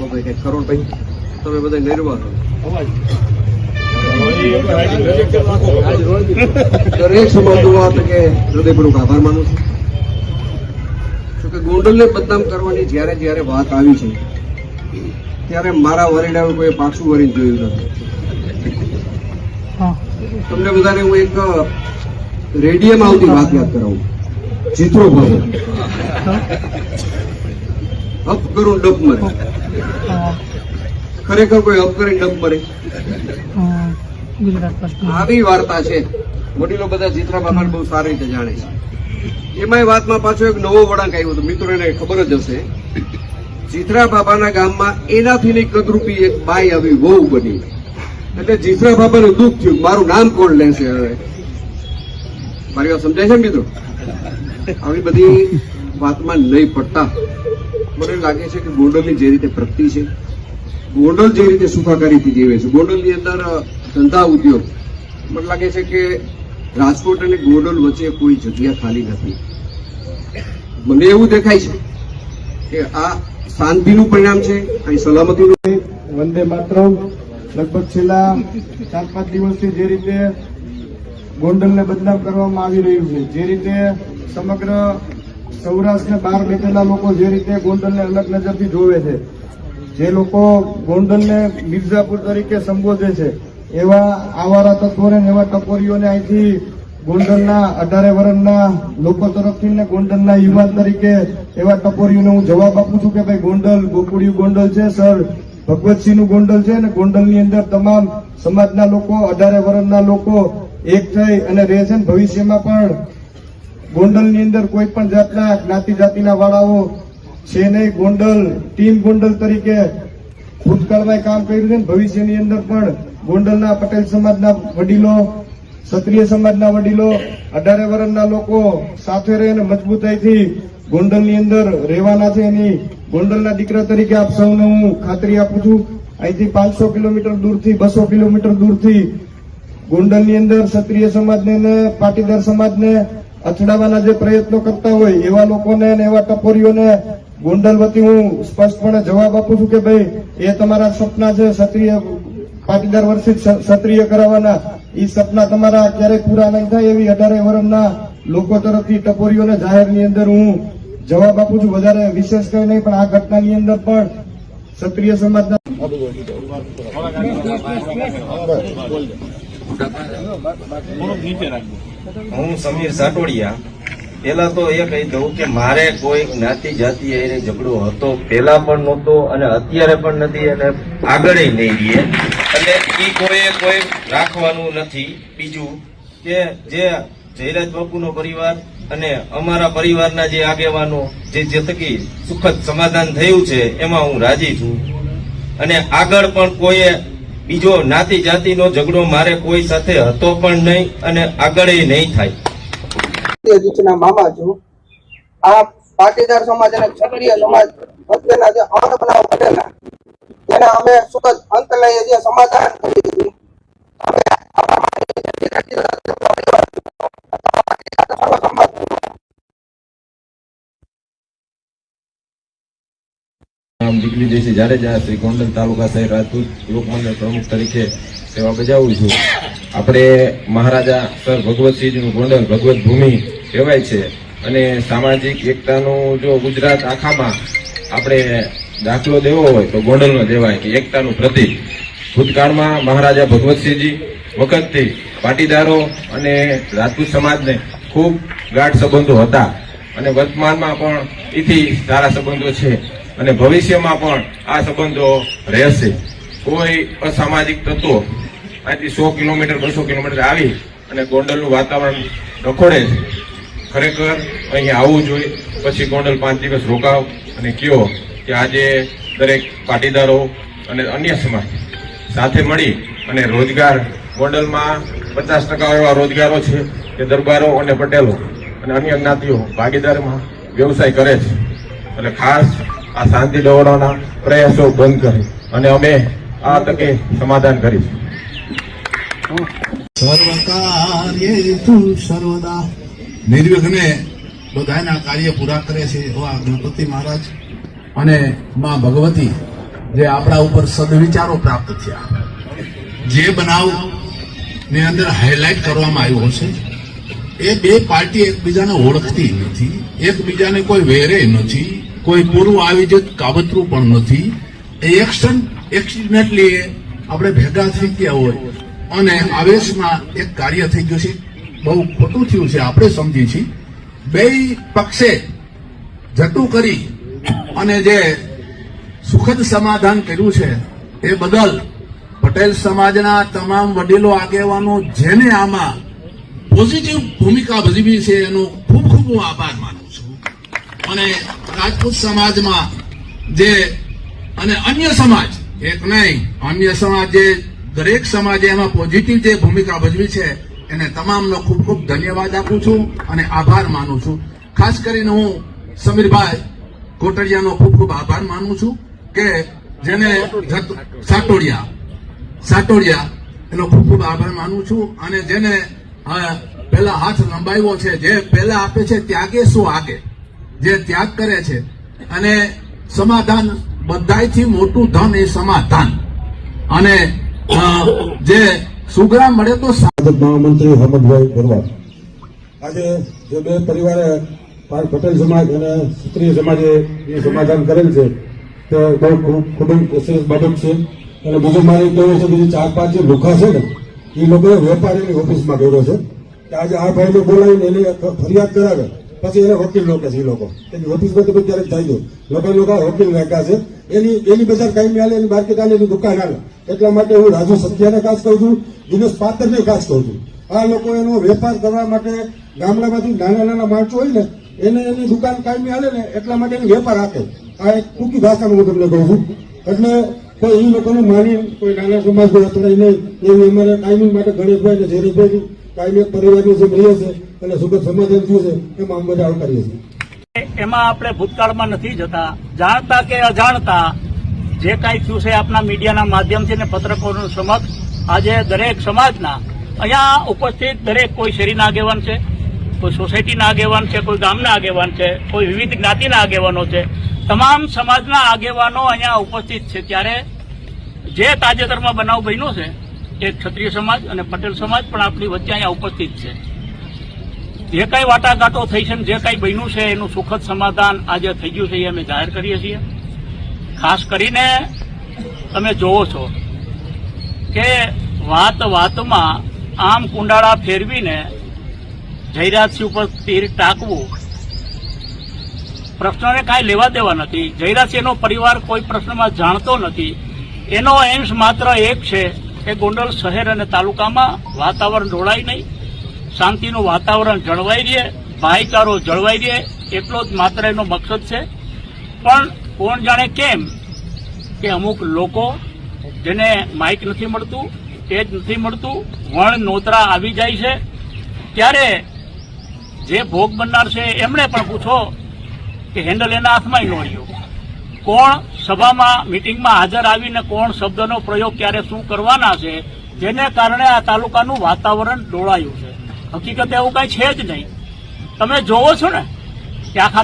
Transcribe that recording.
બાબા કંઈક કરોડ ભાઈ? તમે બધા નિર્વાહ દરેક સમાજનો આ કે હૃદયપૂર્વક આભાર માનું છું. જો કે ગોંડલને બદનામ કરવાની જ્યારે જ્યારે વાત આવી છે ત્યારે મારા વરીડાઓ કોઈ પાછું વરીને જોયું નથી. તમને બધાને હું એક રેડિયમ આવતી વાત યાદ કરાવું. ચિત્રો ભાવ અપ કરું ડબ મરે. ખરેખર કોઈ અપ કરીને ડપ મરે. આવી વાર્તા છે. વડીલો બધા ચિત્રા બાબાને બહુ સારી રીતે જાણે છે. એમાંય વાતમાં પાછો એક નવો વળાંક આવ્યો હતો. મિત્રો એને ખબર જ હશે. ચિત્રા બાબાના ગામમાં એનાથી ની કદરૂપી એક બાઈ આવી વહુ બની. એટલે ચિત્રા બાબાનું દુઃખ થયું. મારું નામ કોણ લેશે હવે? મારી વાત સમજાય છે મિત્રો? આવી બધી વાતમાં નહીં પડતા. મને લાગે છે કે ગોંડલની જે રીતે પ્રગતિ છે, ગોંડલ જે રીતે સુખાકારીથી જીવે છે, ગોંડલની અંદર ધંધા ઉદ્યોગ, મને લાગે છે કે રાજકોટ અને ગોંડલ વચ્ચે કોઈ જગ્યા ખાલી નથી. મને એવું દેખાય છે કે આ શાંતિનું પરિણામ છે, અહીં સલામતીનું વંદે માતરમ. લગભગ છેલ્લા ચાર પાંચ દિવસથી જે રીતે ગોંડલને બદનામ કરવામાં આવી રહ્યું છે, જે રીતે સમગ્ર સૌરાષ્ટ્રને બહાર બેઠેલા લોકો જે રીતે ગોંડલને અલગ નજરથી જોવે છે, જે લોકો ગોંડલને મિર્ઝાપુર તરીકે સંબોધે છે, એવા આવારા તત્વોને એવા ટપોરીઓને અહીંથી ગોંડલના અઢારે વર્ષના લોકો તરફથી ને ગોંડલના યુવાન તરીકે એવા ટપોરીઓને હું જવાબ આપું છું કે ભાઈ ગોંડલ, ગોકુળિયું ગોંડલ છે, સર, ભગવતસિંહનું ગોંડલ છે અને ગોંડલની અંદર તમામ સમાજના લોકો, અઢારે વર્ષના લોકો એક થઈ અને રહે છે ભવિષ્યમાં પણ ગોંડલની અંદર કોઈ પણ જાતના જ્ઞાતિ જાતિના વાળાઓ છે નહીં, ગોંડલ, ટીમ ગોંડલ તરીકે ભૂતકાળમાં કામ કર્યું છે ભવિષ્યની અંદર પણ ગોંડલના પટેલ સમાજના વડીલો, ક્ષત્રિય સમાજના વડીલો, અઢારે વર્ષના લોકો સાથે રહીને મજબૂતાઈથી ગોંડલની અંદર રહેવાના છે. એની ગોંડલના દીકરા તરીકે આપ સૌને હું ખાતરી આપું છું. અહીંથી પાંચસો કિલોમીટર દૂરથી, બસો કિલોમીટર દૂરથી ગોંડલની અંદર ક્ષત્રિય સમાજને પાટીદાર સમાજને અથડાવવાના જે પ્રયત્નો કરતા હોય, એવા લોકોને એવા ટપોરીઓને ગોંડલ વતી હું સ્પષ્ટપણે જવાબ આપું છું કે ભાઈ, એ તમારા સપના છે, ક્ષત્રિય પાટીદાર વર્ષિત ક્ષ- ક્ષત્રિય કરાવવાના. એ સપના તમારા ક્યારેય પૂરા નહીં થાય એવી અઢારે વર્ષના લોકો તરફથી ટપોરીઓને જાહેરની અંદર હું જવાબ આપું છું. વધારે વિશેષ કઈ નહીં, પણ આ ઘટનાની અંદર પણ ક્ષત્રિય સમાજના હું સમીર સાટોડિયા. પેલા તો એ કહી દઉં કે મારે કોઈ જ્ઞાતિ જાતિ એને ઝઘડો હતો. પેલા પણ નહોતો અને અત્યારે પણ નથી અને આગળ નહીં રહીએ. એટલે એ કોઈએ કોઈ રાખવાનું નથી. બીજું કે જે જયરાજ બાપુનો પરિવાર અને અમારા પરિવારના જે આગેવાનો જે જે થકી સુખદ સમાધાન થયું છે, એમાં હું રાજી છું. અને આગળ પણ કોઈએ બીજો નાતી જાતિનો ઝઘડો મારે કોઈ સાથે હતો પણ નહીં અને આગળ નહીં થાય. મામા છું. આ પાટીદાર સમાજ અને સમાજ વચ્ચેના જે અંત બનાવ તેને અમે સુખદ અંત લઈએ જે સમાધાન કરી નામ દીકરી જયસિંહ જાડેજા શ્રી ગોંડલ તાલુકા સાહેબ રાજપૂત લોકમંડળ પ્રમુખ તરીકે સેવા બજાવું છું. આપણે મહારાજા સર ભગવતસિંહનું ગોંડલ ભગવત ભૂમિ કહેવાય છે. અને સામાજિક એકતાનું જો ગુજરાત આખામાં આપણે દાખલો દેવો હોય, તો ગોંડલનો દેવાય કે એકતાનું પ્રતિક. ભૂતકાળમાં મહારાજા ભગવતસિંહજી વખતથી પાટીદારો અને રાજપૂત સમાજને ખૂબ ગાઢ સંબંધો હતા. અને વર્તમાનમાં પણ એથી સારા સંબંધો છે. અને ભવિષ્યમાં પણ આ સંબંધો રહેશે. કોઈ અસામાજિક તત્વો અહીંથી સો કિલોમીટર, બસો કિલોમીટર આવી અને ગોંડલનું વાતાવરણ રખોડે છે. ખરેખર અહીંયા આવવું જોઈએ, પછી ગોંડલ પાંચ દિવસ રોકાવ અને કયો કે આજે દરેક પાટીદારો અને અન્ય સમાજ સાથે મળી અને રોજગાર, ગોંડલમાં પચાસ ટકા એવા રોજગારો છે કે દરબારો અને પટેલો અને અન્ય જ્ઞાતિઓ ભાગીદારીમાં વ્યવસાય કરે છે. એટલે ખાસ આ શાંતિ દોડવાના પ્રયાસો બંધ કરી અને અમે આ તકે સમાધાન કરીશું. સર્વદા. નિર્વિઘ્ને બધાના કાર્ય પૂરા કરે છે એવા ગણપતિ મહારાજ અને માં ભગવતી જે આપણા ઉપર સદવિચારો પ્રાપ્ત થયા. જે બનાવની અંદર હાઇલાઇટ કરવામાં આવ્યો છે એ બે પાર્ટી એકબીજાને ઓળખતી નથી, એકબીજાને કોઈ વેરે નથી કોઈ પૂરું આવી કાબતરું પણ નથી. એ એક્શન એક્સિડન્ટલી આપણે ભેગા થઈ ગયા હોય. અને આવેશમાં એક કાર્ય થઈ ગયું છે. બહુ ખોટું થયું છે, આપણે સમજી છીએ. બે પક્ષે જટું કરી અને જે સુખદ સમાધાન કર્યું છે, એ બદલ પટેલ સમાજના તમામ વડીલો આગેવાનો જેને આમાં પોઝિટિવ ભૂમિકા ભજવી છે, એનો ખૂબ ખૂબ હું આભાર માનું અને રાજપૂત સમાજમાં જે અને અન્ય સમાજ, એક નહીં, અન્ય સમાજ જે દરેક સમાજે એમાં પોઝિટિવ જે ભૂમિકા ભજવી છે, એને તમામનો ખૂબ ખૂબ ધન્યવાદ આપું છું અને આભાર માનું છું. ખાસ કરીને હું સમીરભાઈ કોટડિયાનો ખૂબ ખૂબ આભાર માનું છું કે જેને સાટોડિયા સાટોડિયા એનો ખૂબ ખૂબ આભાર માનું છું અને જેને પહેલા હાથ લંબાવ્યો છે, જે પહેલા આપે છે ત્યાગે શું આગે. જે ત્યાગ કરે છે. અને સમાધાન, બધાયથી મોટું ધન એ સમાધાન. અને જે સુગ્રામ મળે તો સાધક મહામંત્રી હમદભાઈ ગરવા. આજે જે બે પરિવારે પાર- પટેલ સમાજ અને ક્ષત્રિય સમાજે એ સમાધાન કરેલ છે, તે બહુ ખૂબ જ બાબત છે. અને બીજું મારે કહેવું છે કે ચાર પાંચ જે લુખા છે ને, એ લોકોએ વેપારીની ઓફિસમાં કર્યો છે. કે આજે આ ભાઈને બોલાવીને એને ફરિયાદ કરાવે. પછી એને વકીલ રોકે છે એ લોકો. એની ઓફિસમાં તો ક્યારેક થઈ ગયું લોકો લોકો વકીલ રાખ્યા છે. એની એની બજાર કાયમી હાલે, એની માર્કેટ હાલે, એની દુકાન હાલે. એટલા માટે હું રાજુ સત્યાને ખાસ કહું છું, દિનેશ પાત્રને ખાસ કહું છું. આ લોકો એનો વેપાર કરવા માટે ગામડામાંથી નાના નાના માણસો હોય ને, એને એની દુકાન કાયમી હાલે ને, એટલા માટે એની વેપાર આપે. આ એક ટૂંકી ભાષામાં હું તમને કહું છું. એટલે કોઈ એ લોકોનું માની કોઈ નાના સમાજ હોય નહીં એવી અમારે કાયમી માટે ગણેશભાઈ ને ઝેરીભાઈ કાયમી પરિવારની જેમ રહીએ છે અને સુગત સમાધાન થયું છે, એમાં અમે બધા આવકારીએ છીએ. એમાં આપણે ભૂતકાળમાં નથી જતા. જાણતા કે અજાણતા, જે કાંઈ થયું છે આપના મીડિયાના માધ્યમથી અને પત્રકારોનું સમક્ષ, આજે દરેક સમાજના, અહીંયા ઉપસ્થિત દરેક કોઈ શેરીના આગેવાન છે, કોઈ સોસાયટીના આગેવાન છે, કોઈ ગામના આગેવાન છે, કોઈ વિવિધ જ્ઞાતિના આગેવાનો છે. તમામ સમાજના આગેવાનો અહીંયા ઉપસ્થિત છે. ત્યારે જે તાજેતરમાં બનાવ બન્યો છે એ ક્ષત્રિય સમાજ અને પટેલ સમાજ પણ આપણી વચ્ચે અહીંયા ઉપસ્થિત છે. જે કાંઈ વાટાઘાટો થઈ છે જે કાંઈ બન્યું છે એનું સુખદ સમાધાન આજે થઈ ગયું છે એ અમે જાહેર કરીએ છીએ. ખાસ કરીને તમે જોવો છો કે વાત વાતમાં આમ કુંડાળા ફેરવીને જયરાજસિંહ ઉપર તીર ટાંકવું પ્રશ્નને કાંઈ લેવા દેવા નથી. જયરાજસિંહનો પરિવાર કોઈ પ્રશ્નમાં જાણતો નથી. એનો એમ્સ માત્ર એક છે કે ગોંડલ શહેર અને તાલુકામાં વાતાવરણ ઢોળાય નહીં. શાંતિનું વાતાવરણ જળવાઈ રહે, ભાઈચારો જળવાઈ રહે, એટલો જ માત્ર એનો મકસદ છે. પણ કોણ જાણે કેમ કે અમુક લોકો જેને માઇક નથી મળતું તેજ નથી મળતું, વણ નોતરા આવી જાય છે. ત્યારે જે ભોગ બનનાર છે, એમણે પણ પૂછો કે હેન્ડલ એના હાથમાં ન રહ્યું કોણ સભામાં મિટિંગમાં હાજર આવીને કોણ શબ્દનો પ્રયોગ ક્યારે શું કરવાના છે, જેને કારણે આ તાલુકાનું વાતાવરણ ડોળાયું છે. હકીકત એવું કાંઈ છે જ નહીં. તમે જોવો છો ને કે આખા